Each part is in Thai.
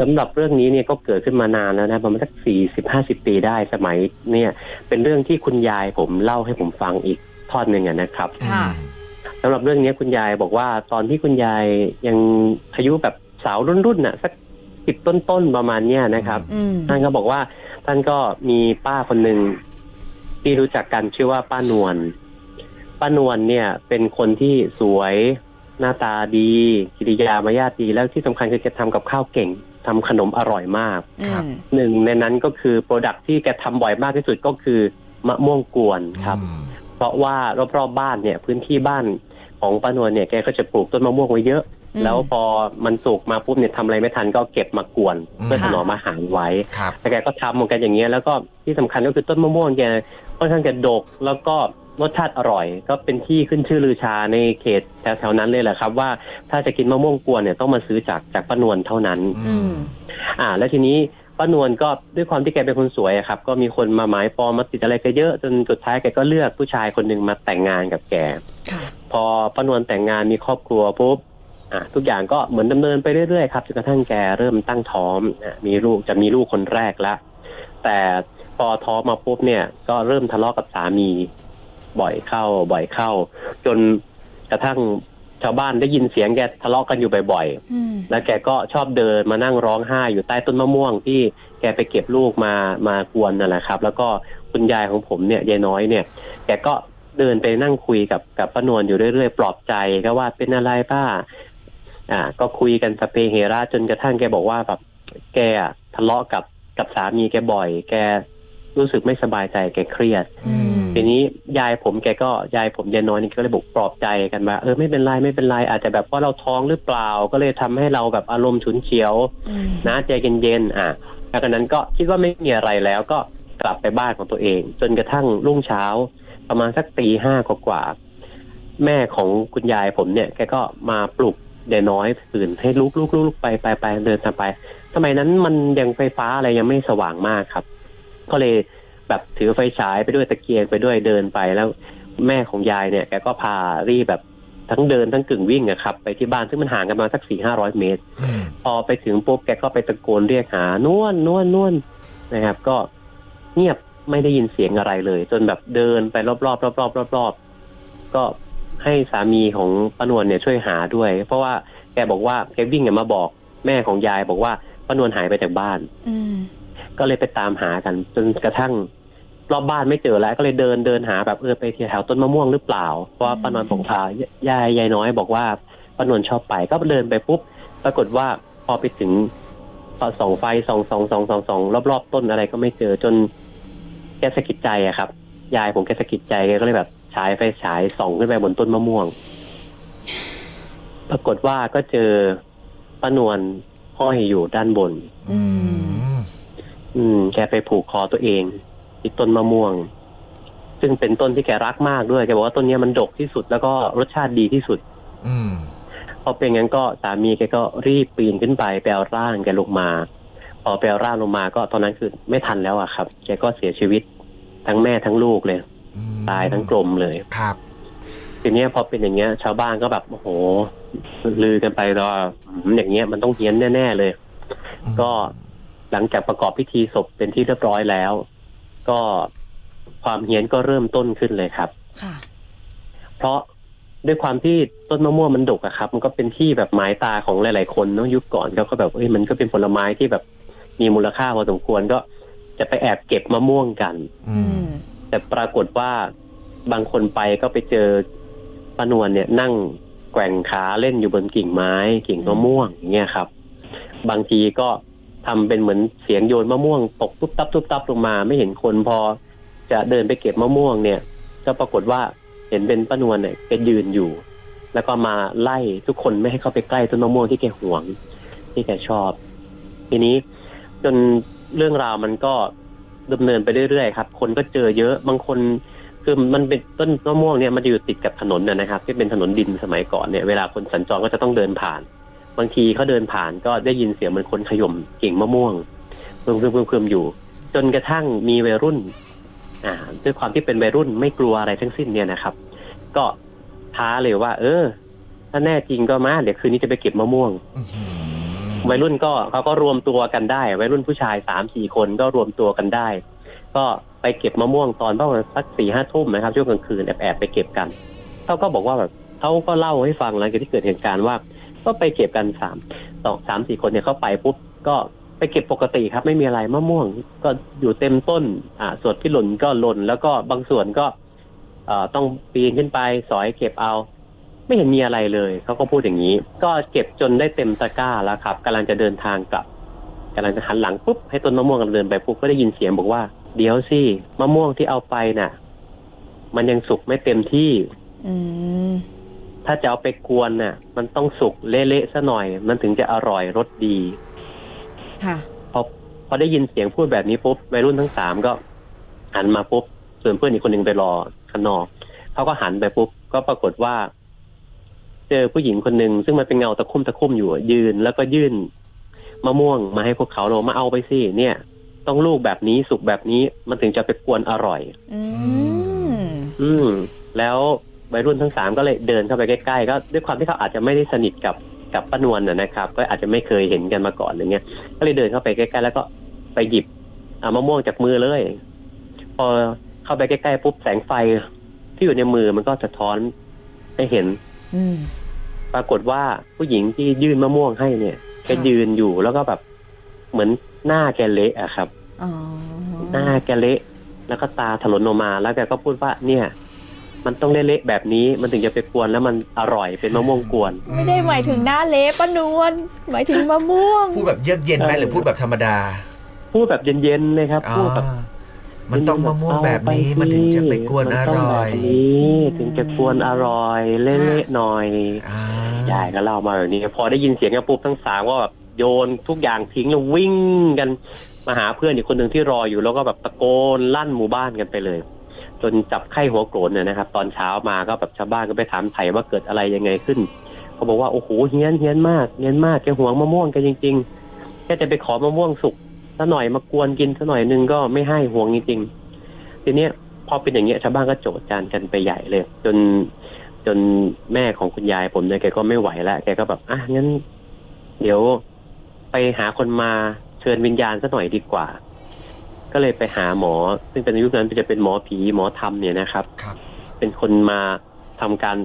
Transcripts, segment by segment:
สำหรับเรื่องนี้เนี่ยก็เกิดขึ้นมานานแล้วนะประมาณสักสี่สิบห้าสิบปีได้สมัยเนี่ยเป็นเรื่องที่คุณยายผมเล่าให้ผมฟังอีกทอดหนึ่งอะนะครับค่ะสำหรับเรื่องนี้คุณยายบอกว่าตอนที่คุณยายยังอายุแบบสาวรุ่นๆน่ะสักสิบต้นๆประมาณเนี้ยนะครับอืมท่านก็บอกว่าท่านก็มีป้าคนหนึ่งที่รู้จักกันชื่อว่าป้านวลป้านวลเนี่ย เป็นคนที่สวยหน้าตาดีกิริยามารยาทดีแล้วที่สำคัญคือแกทำกับข้าวเก่ง ทำขนมอร่อยมากอืครับมหนึ่งในนั้นก็คือโปรดักที่แกทำบ่อยมากที่สุดก็คือมะม่วงกวนครับอืมเพราะว่ารอบๆบ้านเนี่ยพื้นที่บ้านของป้านวลเนี่ยแกก็จะปลูกต้นมะม่วงไว้เยอะอืมแล้วพอมันสุกมาปุ๊บเนี่ยทำอะไรไม่ทันก็เก็บมากวนเพื่อถนอมอาหารไว้ครับแต่แกก็ทำของแกอย่างเงี้ยแล้วก็ที่สำคัญก็คือต้นมะม่วงแกค่อนข้างจะดกแล้วก็ รสชาติอร่อย ก็เป็นที่ขึ้นชื่อลือชาในเขตแถวๆนั้นเลยแหละครับ ว่าถ้าจะกินมะม่วงกวนเนี่ยต้องมาซื้อจากจากป้านวลเท่านั้น อืม อ่า แล้วทีนี้ป้านวลก็ด้วยความที่แกเป็นคนสวยอะครับ ก็มีคนมาหมายปองมาติดอะไรแกเยอะจนสุดท้ายแกก็เลือกผู้ชายคนหนึ่งมาแต่งงานกับแก ค่ะ พอป้านวลแต่งงานมีครอบครัวปุ๊บอะทุกอย่างก็เหมือนดำเนินไปเรื่อยๆครับจนกระทั่งแกเริ่มตั้งท้องอะมีลูกจะมีลูกคนแรกแล้วแต่พอท้องมาปุ๊บเนี่ยก็เริ่มทะเลาะกับสามี บ่อยเข้า บ่อยเข้า จนกระทั่งชาวบ้านได้ยินเสียงแกทะเลาะกันอยู่บ่อยๆอืมแล้วแกก็ชอบเดินมานั่งร้องไห้อยู่ใต้ต้นมะม่วงที่แกไปเก็บลูกมามากวนนั่นแหละครับ แล้วก็คุณยายของผมเนี่ยยายน้อยเนี่ย แกก็เดินไปนั่งคุยกับกับป้านวลอยู่เรื่อยๆ ปลอบใจก็ว่าเป็นอะไรป้า อ่า ก็คุยกันสพเปเฮระจนกระทั่งแกบอกว่าแบบแกอะทะเลาะกับกับสามีแกบ่อย แกรู้สึกไม่สบายใจแกเครียดอืม ทีนี้ยายผมแกก็ยายผมยายน้อยนี่ก็เลยบอกปลอบใจกันว่าเออไม่เป็นไรไม่เป็นไรอาจจะแบบว่าเราท้องหรือเปล่า ก็เลยทำให้เราแบบอารมณ์ฉุนเฉียวอืมนะใจเย็นๆอะแล้วจากนั้นก็คิดว่าไม่มีอะไรแล้วก็กลับไปบ้านของตัวเอง จนกระทั่งรุ่งเช้า ประมาณสักตีห้ากว่าๆแม่ของคุณยายผมเนี่ยแกก็มาปลุกเดยน้อยตื่นให้ลุกลุกลุกลุกไปไปไปเดินตามไป สมัยนั้นมันยังไฟฟ้าอะไรยังไม่สว่างมากครับ ก็เลย แบบถือไฟฉายไปด้วยตะเกียงไปด้วยเดินไปแล้วแม่ของยายเนี่ยแกก็พารีบแบบทั้งเดินทั้งกึ่งวิ่งอะครับ ไปที่บ้านซึ่งมันห่างกันมาสักสี่ห้าร้อยเมตรอืมพอไปถึงปุ๊บแกก็ไปตะโกนเรียกหานวลนวลนวลนะครับ ก็เงียบไม่ได้ยินเสียงอะไรเลย จนแบบเดินไปรอบๆรอบๆรอบๆก็ให้สามีของป้านวลเนี่ยช่วยหาด้วย เพราะว่าแกบอกว่าแกวิ่งเนี่ยมาบอก แม่ของยายบอกว่าป้านวลหายไปจากบ้านอืม ก็เลยไปตามหากัน จนกระทั่งรอบบ้านไม่เจอแล้ว ก็เลยเดินเดินหาแบบเออไปแถวต้นมะม่วงหรือเปล่า เพราะว่าป้านวลบอกพายายยายน้อยบอกว่าป้านวลชอบไปก็เดินไปปุ๊บปรากฏว่าพอไปถึงส่องไฟส่องส่องส่องส่องส่องรอบๆต้นอะไรก็ไม่เจอจนแกสะกิดใจอะครับ ยายผมแกสะกิดใจแกก็เลยแบบฉายไฟฉายส่องขึ้นไปบนต้นมะม่วง ปรากฏว่าก็เจอป้านวลห้อยอยู่ด้านบน อืม อืม แกไปผูกคอตัวเองที่ต้นมะม่วง ซึ่งเป็นต้นที่แกรักมากด้วยแกบอกว่าต้นเนี้ยมันดกที่สุดแล้วก็รสชาติดีที่สุด อืมพอเป็นงั้นก็สามีแกก็รีบปีนขึ้นไปไปเอาร่างแกลงมาพอไปเอาร่างลงมาก็ตอนนั้นคือไม่ทันแล้วอะครับแกก็เสียชีวิตทั้งแม่ทั้งลูกเลยอืมตายทั้งกลมเลยครับ ทีเนี้ยพอเป็นอย่างเงี้ย ชาวบ้านก็แบบโอ้โห ลือกันไปรออืมอย่างเงี้ยมันต้องเฮี้ยนแน่ ๆ เลย ก็ หลังจากประกอบพิธีศพเป็นที่เรียบร้อยแล้ว ก็ความเฮี้ยนก็เริ่มต้นขึ้นเลยครับ ค่ะ เพราะด้วยความที่ต้นมะม่วงมันดกอะครับ มันก็เป็นที่แบบหมายตาของหลาย ๆ คนเนาะยุคก่อนเขาก็แบบเอ้ยมันก็เป็นผลไม้ที่แบบมีมูลค่าพอสมควรก็จะไปแอบเก็บมะม่วงกัน อือืมมแต่ปรากฏว่าบางคนไปก็ไปเจอป้านวลเนี่ยนั่งแกว่งขาเล่นอยู่บนกิ่งไม้ กิ่งมะม่วงอย่างเงี้ยครับ บางทีก็ ทำเป็นเหมือนเสียงโยนมะม่วงตกตุ๊บตับตุ๊บตับลงมา ไม่เห็นคนพอ จะเดินไปเก็บมะม่วงเนี่ย ก็ปรากฏว่าเห็นเป็นป้านวลเนี่ยแกยืนอยู่ แล้วก็มาไล่ทุกคนไม่ให้เข้าไปใกล้ต้นมะม่วงที่แกหวง ที่แกชอบ ทีนี้จนเรื่องราวมันก็ดำเนินไปเรื่อยๆครับ คนก็เจอเยอะบางคนคือมันเป็นต้นมะม่วงเนี่ยมันจะอยู่ติดกับถนนนะนะครับ ที่เป็นถนนดินสมัยก่อนเนี่ยเวลาคนสัญจรก็จะต้องเดินผ่าน บางทีเขาเดินผ่านก็ได้ยินเสียงเหมือนคนขย่มกิ่งมะม่วงเพิ่มเพิ่มเพิ่มเพิ่มอยู่ จนกระทั่งมีวัยรุ่น อ่า ด้วยความที่เป็นวัยรุ่นไม่กลัวอะไรทั้งสิ้นเนี่ยนะครับ ก็ท้าเลยว่า เออ ถ้าแน่จริงก็มาเดี๋ยวคืนนี้จะไปเก็บมะม่วงอื้อหือวัยรุ่นก็เขาก็รวมตัวกันได้วัยรุ่นผู้ชายสามสี่คนก็รวมตัวกันได้ ก็ไปเก็บมะม่วงตอนประมาณสักสี่ห้าทุ่มนะครับช่วงกลางคืนแอบแอบๆไปเก็บกันเขาก็บอกว่าแบบเขาก็เล่าให้ฟังหลังจากที่เกิดเหตุการณ์ว่า ก็ไปเก็บกันสามสองสามสี่คนเนี่ยเข้าไปปุ๊บก็ไปเก็บปกติครับ ไม่มีอะไรมะม่วง ก็อยู่เต็มต้น อ่าส่วนที่หล่นก็หล่นแล้วก็บางส่วนก็เอ่อต้องปีนขึ้นไปสอยเก็บเอา ไม่เห็นมีอะไรเลยเขาก็พูดอย่างนี้ ก็เก็บจนได้เต็มตะกร้าแล้วครับกำลังจะเดินทางกลับกำลังจะหันหลังปุ๊บให้ต้นมะม่วงกำลังเดินไปปุ๊บก็ได้ยินเสียงบอกว่าเดี๋ยวสิมะม่วงที่เอาไปน่ะ มันยังสุกไม่เต็มที่ อืม ถ้าจะเอาไปกวนน่ะ มันต้องสุกเละๆซะหน่อย มันถึงจะอร่อยรสดี ค่ะพอพอได้ยินเสียงพูดแบบนี้ปุ๊บวัยรุ่นทั้งสามก็หันมาปุ๊บส่วนเพื่อนอีกคนหนึ่งไปรอข้างนอกเขาก็หันไปปุ๊บก็ปรากฏว่า เจอผู้หญิงคนหนึ่งซึ่งมันเป็นเงาตะคุ่มตะคุ่มอยู่อะยืน แล้วก็ยื่นมะม่วงมาให้พวกเขาเรามาเอาไปสิเนี่ย ต้องลูกแบบนี้สุกแบบนี้มันถึงจะไปกวนอร่อย อืม อืม แล้ว วัยรุ่นทั้งสามก็เลยเดินเข้าไปใกล้ๆก็ด้วยความที่เขาอาจจะไม่ได้สนิทกับกับป้านวลนะนะครับ ก็อาจจะไม่เคยเห็นกันมาก่อนอะไรเงี้ย ก็เลยเดินเข้าไปใกล้ๆแล้วก็ไปหยิบเอามะม่วงจากมือเลย พอเข้าไปใกล้ๆปุ๊บแสงไฟที่อยู่ในมือมันก็สะท้อนให้เห็น อืมปรากฏว่าผู้หญิงที่ยื่นมะม่วงให้เนี่ยแกยืนอยู่แล้วก็แบบเหมือนหน้าแกเละอะครับอ๋อหน้าแกเละ แล้วก็ตาถลนออกมาแล้วแกก็พูดว่าเนี่ย มันต้องเละๆแบบนี้มันถึงจะไปกวนแล้วมันอร่อยเป็นมะม่วงกวน ไม่ได้หมายถึงหน้าเละป้านวลหมายถึงมะม่วง พูดแบบเยือกเย็นไหมเออหรือพูดแบบธรรมดา พูดแบบเย็นๆเลยครับอ่าพูดแบบมันต้องมะม่วงแบบนี้เอาไปมันถึงจะไปกวนมัอนต้งร่อยแบบนี้ถึงจะกวนอร่อยเละๆหน่อยอ่ายายก็เล่ามาแบบนี้พอได้ยินเสียงกันปุ๊บทั้งสามก็แบบโยนทุกอย่างทิ้งแล้ววิ่งกันมาหาเพื่อนอีกคนหนึ่งที่รออยู่แล้วก็แบบตะโกนลั่นหมู่บ้านกันไปเลย จนจับไข้หัวโกรนเนี่ยนะครับ ตอนเช้ามาก็แบบชาวบ้านก็ไปถามไถ่ว่าเกิดอะไรยังไงขึ้นเขาบอกว่าโอ้โหเฮี้ยนเฮี้ยนมากเฮี้ยนมากแกห่วงมะม่วงแกจริงๆแกจะไปขอมะม่วงสุกซะหน่อยมากวนกินซะหน่อยนึงก็ไม่ให้ห่วงจริงๆทีเนี้ยพอเป็นอย่างเงี้ยชาวบ้านก็โจดจานกันไปใหญ่เลย จนจนแม่ของคุณยายผมเนี่ยแกก็ไม่ไหวแล้วแกก็แบบอะงั้น เดี๋ยวไปหาคนมาเชิญวิญญาณซะหน่อยดีกว่า ก็เลยไปหาหมอ ซึ่งเป็นในยุคนั้นจะเป็นหมอผีหมอธรรมเนี่ยนะครับ ครับเป็นเป็นคนมาทำการ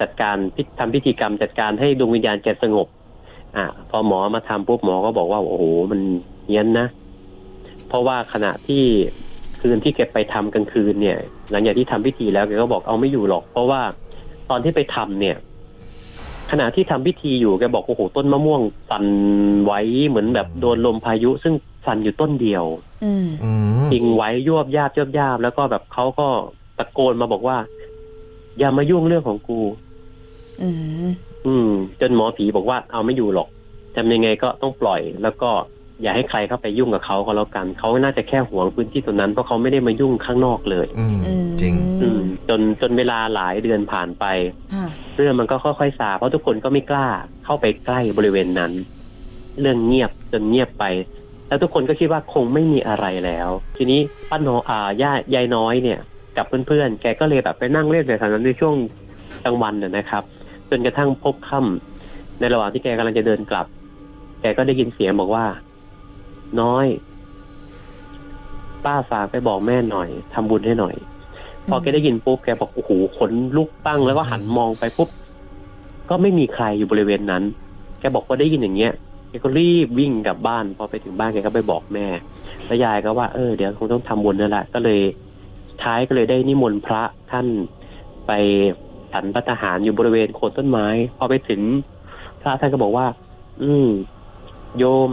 จัดการพิทำพิธีกรรมจัดการให้ดวงวิญญาณแกสงบ อ่าพอหมอมาทำปุ๊บหมอก็บอกว่าโอ้โหมันเฮี้ยนนะ เพราะว่าขณะที่คืนที่แกไปทำกลางคืนเนี่ย หลังจากที่ทำพิธีแล้วแกก็บอกเอาไม่อยู่หรอก เพราะว่าตอนที่ไปทำเนี่ย ขณะที่ทำพิธีอยู่แกบอกโอ้โหต้นมะม่วงสั่นไหวเหมือนแบบโดนลมพายุ ซึ่งสั่นอยู่ต้นเดียวอืมอืมทิ้งไว้ยวบยาบยวบยาบแล้วก็แบบเขาก็ตะโกนมาบอกว่า อย่ามายุ่งเรื่องของกูอืมอืมจนหมอผีบอกว่าเอาไม่อยู่หรอกทำยังไงก็ต้องปล่อย แล้วก็ อย่าให้ใครเข้าไปยุ่งกับเขาก็แล้วกันเขาน่าจะแค่หวงพื้นที่ตรงนั้นเพราะเขาไม่ได้มายุ่งข้างนอกเลยอืมอืมจริง อืม จนจนเวลาหลายเดือนผ่านไป ค่ะเรื่องมันก็ค่อยๆซาเพราะทุกคนก็ไม่กล้าเข้าไปใกล้บริเวณนั้น เรื่องเงียบจนเงียบไป แล้วทุกคนก็คิดว่าคงไม่มีอะไรแล้ว ทีนี้ป้าโนอ่าย่ายายน้อยเนี่ย กับเพื่อนๆแกก็เลยแบบไปนั่งเล่นในแถวนั้นในช่วงกลางวันน่ะนะครับ จนกระทั่งพบค่ำในระหว่างที่แกกำลังจะเดินกลับ แกก็ได้ยินเสียงบอกว่า น้อย ป้าฝากไปบอกแม่หน่อยทำบุญให้หน่อย พอแกได้ยินปุ๊บแกบอกโอ้โหขนลุกตั้งแล้วก็หันมองไปปุ๊บก็ไม่มีใครอยู่บริเวณนั้น แกบอกว่าได้ยินอย่างเงี้ยแกก็รีบวิ่งกลับบ้าน พอไปถึงบ้านแกก็ไปบอกแม่แล้วยายก็ว่าเออเดี๋ยวคงต้องทำบุญนั่นแหละก็เลยท้ายก็เลยได้นิมนต์พระท่านไปฉันพระทหารอยู่บริเวณโคนต้นไม้ พอไปถึงพระท่านก็บอกว่า อืม โยม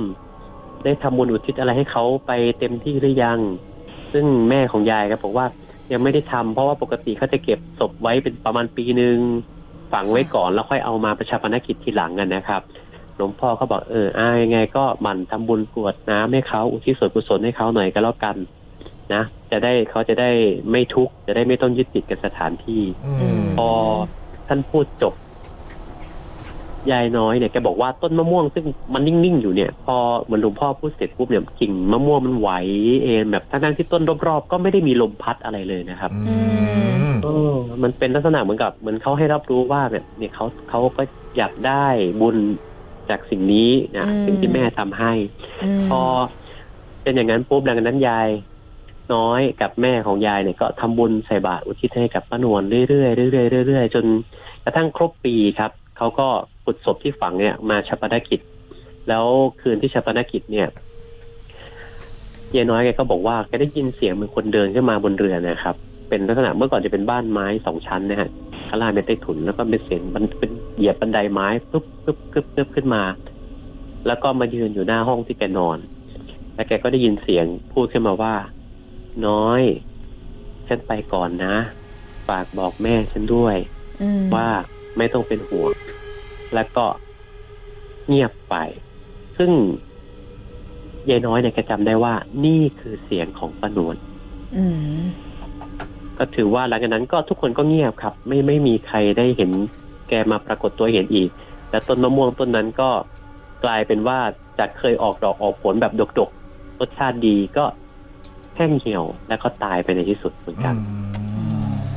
ได้ทำบุญอุทิศอะไรให้เขาไปเต็มที่หรือยัง ซึ่งแม่ของยายก็บอกว่ายังไม่ได้ทำเพราะว่าปกติเขาจะเก็บศพไว้เป็นประมาณปีหนึ่งฝังไว้ก่อนแล้วค่อยเอามาประชาปนกิจทีหลังกันนะครับหลวงพ่อเขาบอกเอออ่ายังไงก็หมั่นทำบุญกรวดน้ำให้เขาอุทิศส่วนกุศลให้เขาหน่อยก็แล้วกันนะจะได้เขาจะได้ไม่ทุกข์จะได้ไม่ต้องยึดติดกับสถานที่อืมพอท่านพูดจบ ยายน้อยเนี่ยแกบอกว่าต้นมะม่วงซึ่งมันนิ่งๆอยู่เนี่ย พอเหมือนหลวงพ่อพูดเสร็จปุ๊บเนี่ยกิ่งมะม่วงมันไหวเองแบบทั้งๆที่ต้นรอบๆก็ไม่ได้มีลมพัดอะไรเลยนะครับอืมเออมันเป็นลักษณะเหมือนกับเหมือนเขาให้รับรู้ว่าแบบเนี่ยเขาเขาก็อยากได้บุญจากสิ่งนี้นะอืมสิ่งที่แม่ทำให้มพอเป็นอย่างนั้นปุ๊บหลังจากนั้นยายน้อยกับแม่ของยายเนี่ยก็ทำบุญใส่บาตรอุทิศให้กับป้านวลเรื่อยๆเรื่อยๆเรื่อยๆจนกระทั่งครบปีครับ เขาก็ขุดศพที่ฝังเนี่ย มาชาปนกิจ แล้วคืนที่ชาปนกิจเนี่ยยายน้อยแกก็บอกว่าแกได้ยินเสียงเหมือนคนเดินขึ้นมาบนเรือนะครับ เป็นลักษณะเมื่อก่อนจะเป็นบ้านไม้สองชั้นนะฮะข้างล่างเป็นใต้ถุนแล้วก็เป็นเสียงมันเป็นเหยียบบันไดไม้ปุ๊บปุ๊บปุ๊บปุ๊บขึ้นมา แล้วก็มายืนอยู่หน้าห้องที่แกนอน แล้วแกก็ได้ยินเสียงพูดขึ้นมาว่า น้อย ฉันไปก่อนนะ ฝากบอกแม่ฉันด้วยอืมว่าไม่ต้องเป็นห่วง แล้วก็เงียบไป ซึ่งยายน้อยเนี่ยแกจำได้ว่า นี่คือเสียงของป้านวลอืมก็ถือว่าหลังจากนั้นก็ทุกคนก็เงียบครับ ไม่ไม่มีใครได้เห็นแกมาปรากฏตัวเห็นอีก และต้นมะม่วงต้นนั้นก็กลายเป็นว่าจากเคยออกดอกออกผลแบบดกๆรสชาติดีก็แห้งเหี่ยว แล้วก็ตายไปในที่สุดเหมือนกัน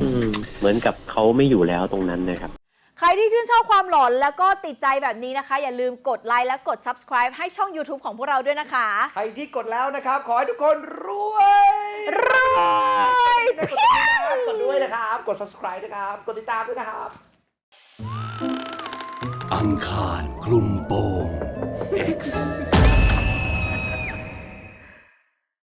อืมเหมือนกับเขาไม่อยู่แล้วตรงนั้นนะครับใครที่ชื่นชอบความหลอนแล้วก็ติดใจแบบนี้นะคะ อย่าลืมกดไลค์และกด subscribe ให้ช่อง YouTube ของพวกเราด้วยนะคะ ใครที่กดแล้วนะครับ ขอให้ทุกคนรวยรวยกดติดตามกดด้วยนะครับ กด subscribe นะครับ กดติดตามด้วยนะครับ อังคารคลุมโปง X